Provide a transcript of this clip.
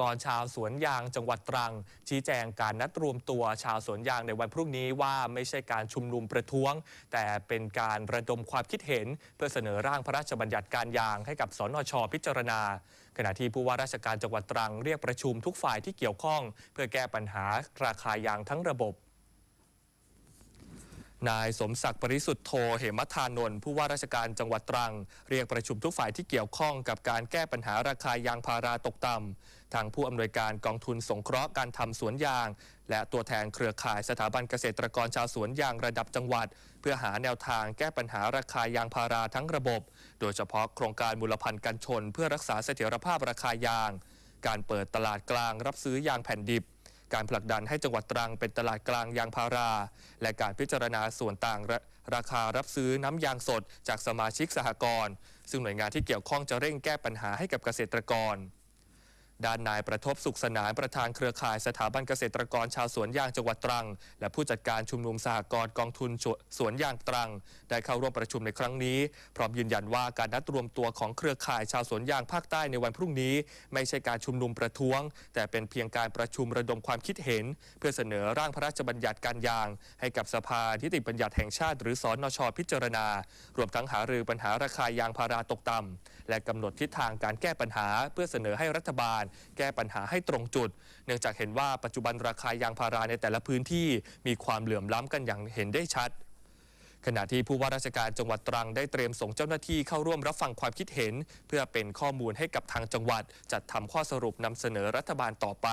กรชาวสวนยางจังหวัดตรัง ชี้แจงการนัดรวมตัวชาวสวนยางในวันพรุ่งนี้ว่าไม่ใช่การชุมนุมประท้วง แต่เป็นการระดมความคิดเห็น เพื่อเสนอร่างพระราชบัญญัติการยางให้กับสนชพิจารณา ขณะที่ผู้ว่าราชการจังหวัดตรังเรียกประชุมทุกฝ่ายที่เกี่ยวข้อง เพื่อแก้ปัญหาราคายางทั้งระบบนายสมศักดิ์ปริสุทธโธเหมทานนท์ผู้ว่าราชการจังหวัดตรัง เรียกประชุมทุกฝ่ายที่เกี่ยวข้องกับการแก้ปัญหาราคายางพาราตกต่ำ ทางผู้อำนวยการกองทุนสงเคราะห์การทำสวนยาง และตัวแทนเครือข่ายสถาบันเกษตรกรชาวสวนยางระดับจังหวัด เพื่อหาแนวทางแก้ปัญหาราคายางพาราทั้งระบบ โดยเฉพาะโครงการมูลพันธ์กันชน เพื่อรักษาเสถียรภาพราคายาง การเปิดตลาดกลางรับซื้อยางแผ่นดิบการผลักดันให้จังหวัดตรังเป็นตลาดกลางยางพารา และการพิจารณาส่วนต่างรราคารับซื้อน้ำยางสดจากสมาชิกสหกรณ์ซึ่งหน่วยงานที่เกี่ยวข้องจะเร่งแก้ปัญหาให้กับเกษตรกร ด้านนายประทบสุขสนานประธานเครือข่ายสถาบันเกษตรกรชาวสวนยางจังหวัดตรัง และผู้จัดการชุมนุมสหกรณ์กองทุนสวนยางตรัง ได้เข้าร่วมประชุมในครั้งนี้ พร้อมยืนยันว่าการนัดรวมตัวของเครือข่ายชาวสวนยางภาคใต้ในวันพรุ่งนี้ ไม่ใช่การชุมนุมประท้วง แต่เป็นเพียงการประชุมระดมความคิดเห็น เพื่อเสนอร่างพระราชบัญญัติการยาง ให้กับสภานิติบัญญัติแห่งชาติ หรือสอนชพิจารณา รวมทั้งหารือปัญหาราคายางพาราตกต่ำและกำหนดทิศทางการแก้ปัญหา เพื่อเสนอให้รัฐบาลแก้ปัญหาให้ตรงจุด เนื่องจากเห็นว่าปัจจุบันราคายางพาราในแต่ละพื้นที่มีความเหลื่อมล้ำกันอย่างเห็นได้ชัดขณะที่ผู้ว่าราชการจังหวัดตรังได้เตรียมส่งเจ้าหน้าที่เข้าร่วมรับฟังความคิดเห็น เพื่อเป็นข้อมูลให้กับทางจังหวัด จัดทำข้อสรุปนำเสนอรัฐบาลต่อไป